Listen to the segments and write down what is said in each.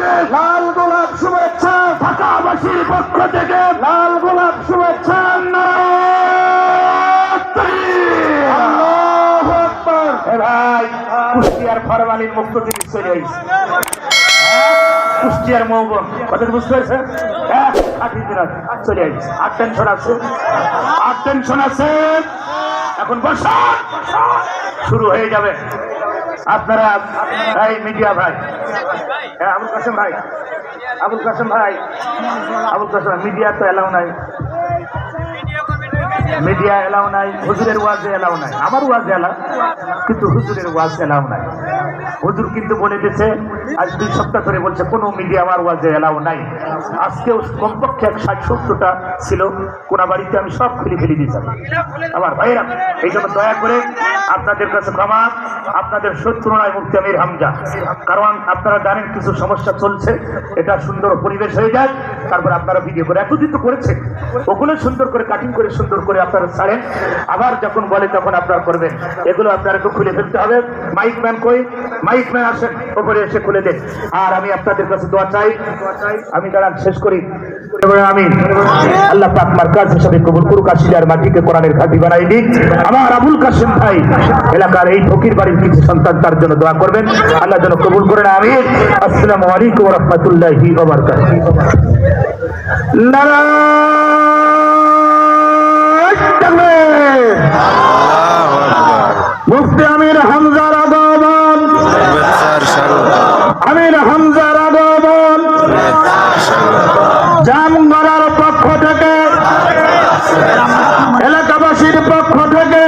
থেকে লাল গোলাপ শুভেচ্ছা ঢাকাবাসীর পক্ষ থেকে। লাল গোলাপ শুভেচ্ছা ভাই, কুষ্টিয়ার ফরমালিন মুক্ত জিনিস চলে আইছে। কুষ্টিয়ার মৌবন, কথা বুঝতে পেরেছেন? চলে আইছে। আর টেনশন আছে? আর টেনশন আছে? এখন বসান শুরু হয়ে যাবে। আপনারা ভাই মিডিয়া ভাই। হ্যাঁ আবুল কাসেম ভাই। আবুল কাসেম ভাই। আবুল কাসেম মিডিয়া তো এলাও নাই। মিডিয়া এলাও নাই, হুজুরের ওয়াজে এলাও নাই। আমার ওয়াজে এলাও কিন্তু হুজুরের ওয়াজ এলাও নাই। হুজুর কিন্তু বলে দিয়েছে, আজ দুই সপ্তাহ ধরে বলছে, কোনো মিডিয়া আমার ওয়াজে এলাও নাই। আজকেও কমপক্ষে এক ষাট সত্তরটা ছিল, কোনা বাড়িতে আমি সব খুলে ফেলে দিয়েছিলাম আমার ভাইরা এই জন্য দয়া করে আপনাদের কাছে ক্ষমা, আপনাদের শত্রু নয় মুক্তি আমির হামজা। কারণ আপনারা জানেন কিছু সমস্যা চলছে, এটা সুন্দর পরিবেশ হয়ে যায়, তারপর আপনারা ভিডিও করে এতদিন তো করেছে ওগুলো সুন্দর করে কাটিং করে সুন্দর করে আপনারা ছাড়েন। আবার যখন বলে তখন আপনারা করবেন। এগুলো আপনারা একটু খুলে ফেলতে হবে। মাইক ম্যান কই? মাইক ম্যান আসেন ওপরে এসে খুলে দেন। আর আমি আপনাদের কাছে দোয়া চাই। আমি দাঁড়ান, শেষ করি। আল্লাহ এলাকার এই বাড়ির কিছু সন্তান তার জন্য দোয়া করবেন। আল্লাহ যেন কবুল আমি মুফতি আমির হামজার আগমন আমির হামজার আগমন জামগড়ার পক্ষ থেকে এলাকাবাসীর পক্ষ থেকে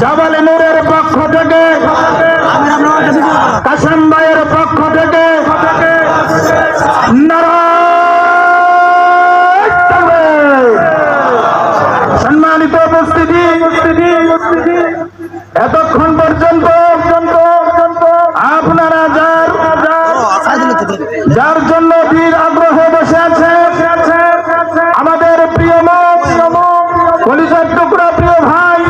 জাবালি জন্য বীর আগ্রহে বসে আছে। আমাদের প্রিয় কলিজার টুকরা প্রিয় ভাই,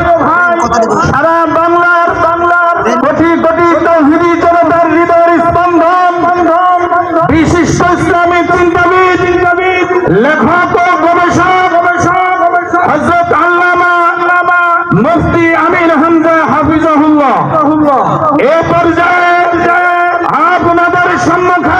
সারা বাংলার বাংলার কোটি কোটি তৌহিদি জনতার হৃদয়ের স্পন্দন। বিশিষ্ট ইসলামী চিন্তাবিদ, লেখক ও গবেষক হজরত আল্লামা মুফতি আমির হামজা এ পর্যায়ে আপনাদের সম্মুখে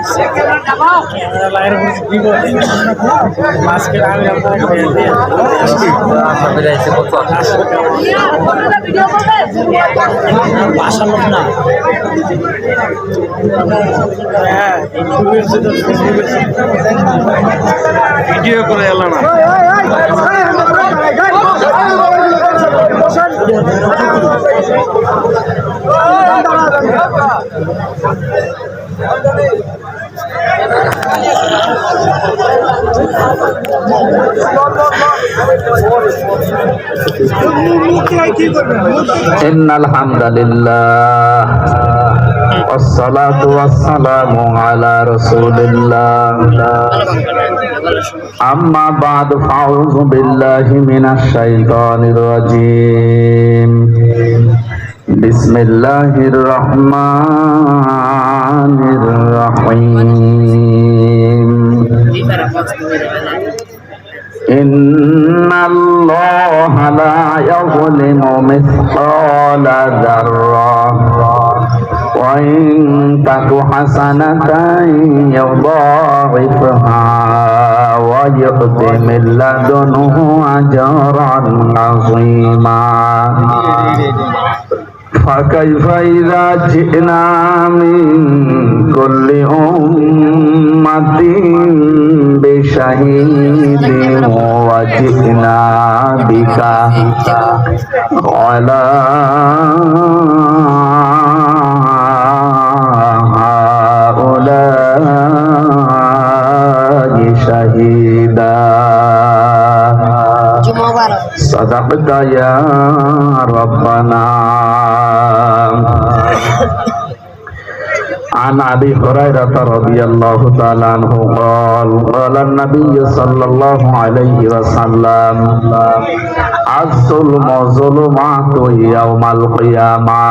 জান আসসালামু আলাইকুম ভিডিও করে এলাম না। إن الحمد لله والصلاة والسلام على رسول الله أما بعد فأعوذ بالله من الشيطان الرجيم بسم الله الرحمن الرحيم. إن الله لا يظلم مثقال ذرة. وإن تك حسنة يضاعفها يؤت من لدنه أجرا عظيما. فكيف إذا جئنا من كل أمة بشهيد وجئنا بك على هؤلاء شهيدا صدقت يا ربنا عن ابي هريره رضي الله تعالى عنه قال قال النبي صلى الله عليه وسلم الظلم ظلمات يوم القيامه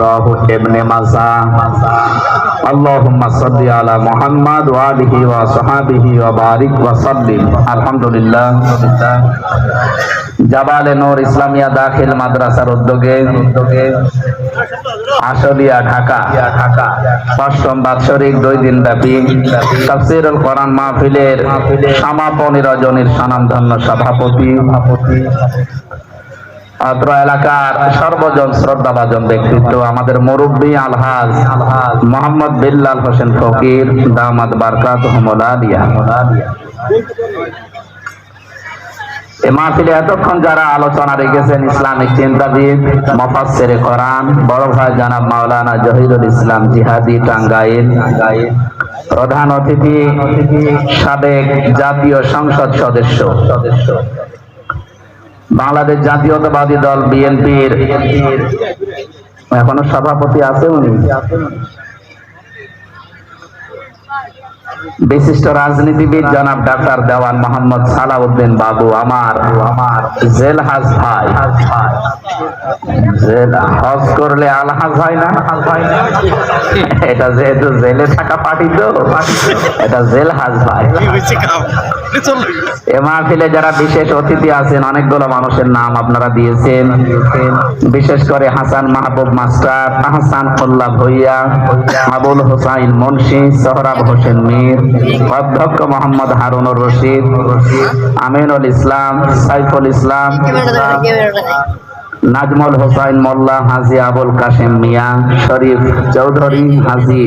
رواه ابن ماجه اللهم صل على محمد وآله وصحابه وبارك وسلم الحمد لله জাবালে নূর ইসলামিয়া দাখিল মাদ্রাসার উদ্যোগে উদ্যোগে আশুলিয়া, ঢাকা। ঢাকা অষ্টম বাৎসরিক দুই দিন ব্যাপী তাফসীরুল কোরআন মাহফিলের সমাপনী রজনীর স্বনামধন্য সভাপতি। অত্র এলাকার সর্বজন শ্রদ্ধাভাজন ব্যক্তিত্ব আমাদের মুরব্বী আলহাজ মোহাম্মদ বিল্লাল হোসেন ফকির দামাদ বারকাত আলিয়া। এ মাহফিলে এতক্ষণ যারা আলোচনা রেখেছেন ইসলামিক চিন্তাবিদ মফাসের কোরআন, বড় ভাই জানাব মাওলানা জহিরুল ইসলাম জিহাদি টাঙ্গাইল, প্রধান অতিথি, সাবেক জাতীয় সংসদ সদস্য সদস্য। বাংলাদেশ জাতীয়তাবাদী দল বিএনপির এখনও সভাপতি আছে উনি? বিশিষ্ট রাজনীতিবিদ জনাব ডাক্তার দেওয়ান মোহাম্মদ সালাউদ্দিন বাবু, আমার আমার জেলহাজ ভাই। জেল, হজ করলে আলহাজ হয় না? হয় না এটা যেহেতু জেলে থাকা পার্টি তো, এটা জেলহাজ ভাই। এ মাহফিলে যারা বিশেষ অতিথি আছেন, অনেকগুলো মানুষের নাম আপনারা দিয়েছেন। বিশেষ করে হাসান মাহবুব মাস্টার আহসান উল্লাহ ভইয়া, আবুল হোসাইন মুন্সি, সোহরাব হোসেন মীর, অধ্যক্ষ মোহাম্মদ হারুনুর রশিদ, আমিনুল ইসলাম, সাইফুল ইসলাম, নাজমুল হোসাইন মোল্লা, হাজি আবুল কাশেম মিয়া, শরীফ চৌধুরী, হাজি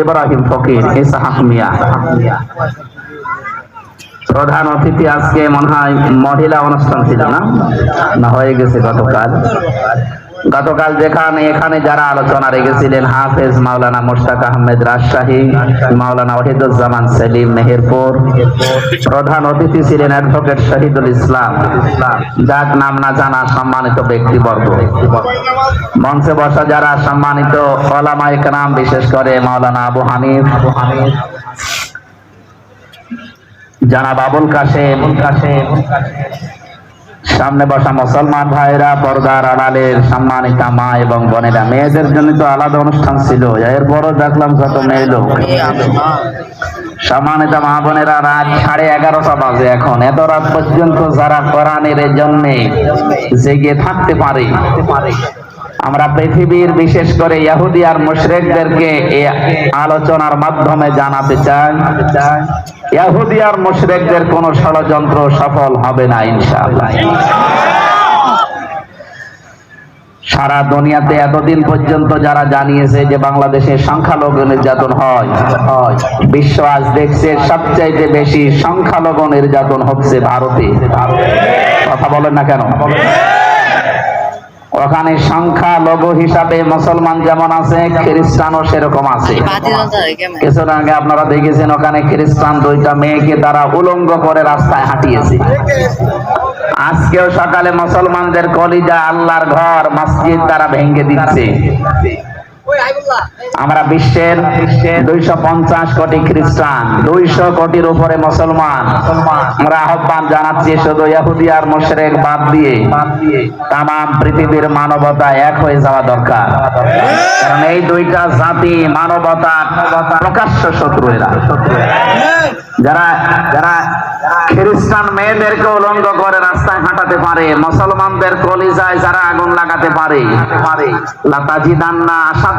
ইব্রাহিম ফকির, ইসাহাক মিয়া। প্রধান অতিথি আজকে মনে হয় মহিলা অনুষ্ঠান ছিল না? না, হয়ে গেছে গতকাল। গতকাল যেখানে এখানে যারা আলোচনা রেখেছিলেন হাফেজ মাওলানা মুশতাক আহমেদ রাজশাহী, মাওলানা ওহিদুজ্জামান সেলিম মেহেরপুর, প্রধান অতিথি ছিলেন অ্যাডভোকেট শহীদুল ইসলাম। যাক, নাম না জানা সম্মানিত ব্যক্তিবর্গ। মঞ্চে বসা যারা সম্মানিত ওলামা একরাম বিশেষ করে মাওলানা আবু হানিফ, জানাব আবুল কাশেম কাশেম। সামনে বসা মুসলমান ভাইরা পর্দার আড়ালের সম্মানিতা মা এবং বোনেরা। মেয়েদের জন্য তো আলাদা অনুষ্ঠান ছিল। এরপরও দেখলাম যত মেয়ে লোক। সম্মানিত মা বোনেরা, রাত সাড়ে এগারোটা বাজে এখন। এত রাত পর্যন্ত যারা কোরআনের জন্যে জেগে থাকতে পারে আমরা পৃথিবীর বিশেষ করে ইহুদি আর মুশরিকদেরকে এই আলোচনার মাধ্যমে জানাতে চাই। ইহুদি আর মুশরিকদের কোন ষড়যন্ত্র সফল হবে না, ইনশাআল্লাহ। সারা দুনিয়াতে এতদিন পর্যন্ত যারা জানিয়েছে যে বাংলাদেশে সংখ্যালঘু নির্যাতন হয়, বিশ্ব আজ দেখছে সবচাইতে বেশি সংখ্যালঘু নির্যাতন হচ্ছে ভারতে। কথা বলেন না কেন? ওখানে সংখ্যা, লঘু হিসাবে মুসলমান যেমন আছে, খ্রিস্টানও সেরকম আছে। কিছুদিন আগে আপনারা দেখেছেন, ওখানে খ্রিস্টান দুইটা মেয়েকে তারা উলঙ্গ করে রাস্তায় হাঁটিয়েছে। আজকেও সকালে মুসলমানদের কলিজা আল্লাহর ঘর, মসজিদ তারা ভেঙে দিচ্ছে। আমরা বিশ্বের দুইশো পঞ্চাশ কোটি খ্রিস্টান, দুইশো কোটির উপরে মুসলমান। আমরা আহ্বান জানাচ্ছি শুধু ইহুদি আর মুশরিক বাদ দিয়ে তাম পৃথিবীর মানবতা এক হয়ে যাওয়া দরকার। কারণ এই দুইটা জাতি মানবতা প্রকাশ্য শত্রু এরা যারা যারা খ্রিস্টান মেয়েদেরকে উলঙ্গ করে রাস্তায় হাঁটাতে পারে, মুসলমানদের কলিজায় যারা আগুন লাগাতে পারে লাতাজিদান্না আসাদ আশাদ্দান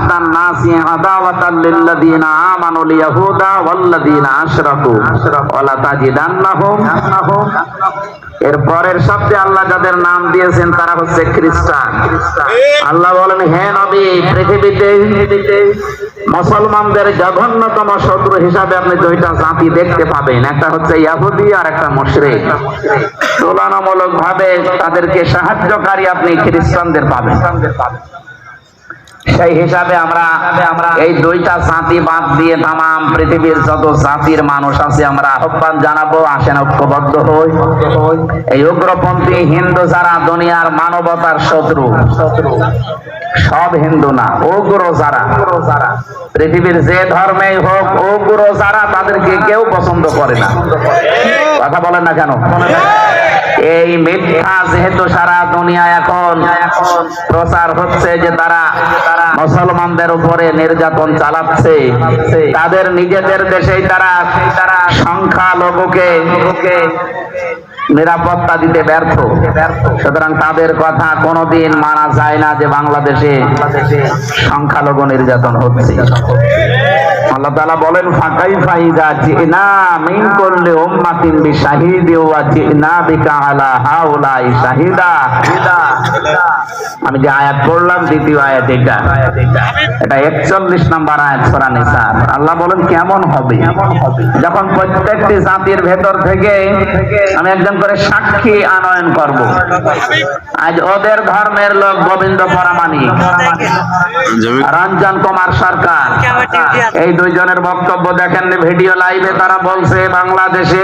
মুসলমানদের জঘন্যতম শত্রু হিসাবে আপনি দুইটা জাতি দেখতে পাবেন। একটা হচ্ছে ইয়াহুদি আর একটা মুশরিক। তুলনামূলক ভাবে তাদেরকে সাহায্যকারী আপনি খ্রিস্টানদের পাবেন। সেই হিসাবে আমরা এই দুইটা জাতি বাদ দিয়ে তাম পৃথিবীর যত জাতির মানুষ আছে, আমরা আহ্বান জানাব, আসেন ঐক্যবদ্ধ হই। এই উগ্রপন্থী হিন্দু যারা দুনিয়ার মানবতার শত্রু শত্রু সব হিন্দু না, উগ্র যারা। যারা পৃথিবীর যে ধর্মেই হোক, উগ্র যারা, তাদেরকে কেউ পছন্দ করে না। কথা বলেন না কেন? এই মিথ্যা যেহেতু সারা দুনিয়া এখন প্রচার হচ্ছে যে তারা মুসলমানদের উপরে নির্যাতন চালাচ্ছে। তাদের নিজেদের দেশেই তারা তারা সংখ্যালঘুকে নিরাপত্তা দিতে ব্যর্থ। সুতরাং তাদের কথা কোনোদিন মানা যায় না যে বাংলাদেশে সংখ্যালঘু নির্যাতন হচ্ছে। আল্লাহ বলেন ফাইদা ওয়া জিনা বিকা আলা হাউলাই শাহিদা। আমি যে আয়াত পড়লাম, দ্বিতীয় আয়াত এটা। এটা একচল্লিশ নাম্বার আয়াত সূরা নিসা। আল্লাহ বলেন, কেমন হবে? যখন প্রত্যেকটি জাতির ভেতর থেকে আমি একজন করে সাক্ষী আনয়ন করব। আজ ওদের ধর্মের লোক গোবিন্দ পরামানিক জমি রঞ্জন কুমার সরকার। এই দুইজনের বক্তব্য দেখেন, ভিডিও লাইভে তারা বলছে, বাংলাদেশে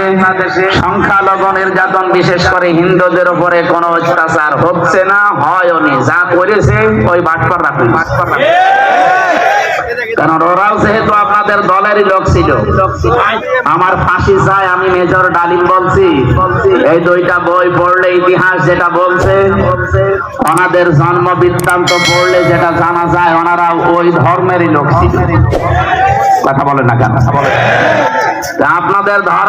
সংখ্যালঘু নির্যাতন, বিশেষ করে হিন্দুদের উপরে কোনো অত্যাচার হচ্ছে না, হয়নি। যা করেছে, ওই বাটপার রাখুন। কারণ ওরাও যেহেতু আপনাদের দলেরই লোক ছিল। আমার ফাঁসি চাই আমি মেজর ডালিম বলছি। এই দুইটা বই পড়লে ইতিহাস যেটা বলছে, ওনাদের জন্ম বৃত্তান্ত পড়লে যেটা জানা যায় ওনারা ওই ধর্মেরই লোক ছিল। কথা বলেন না কেন? আপনাদের ধর্ম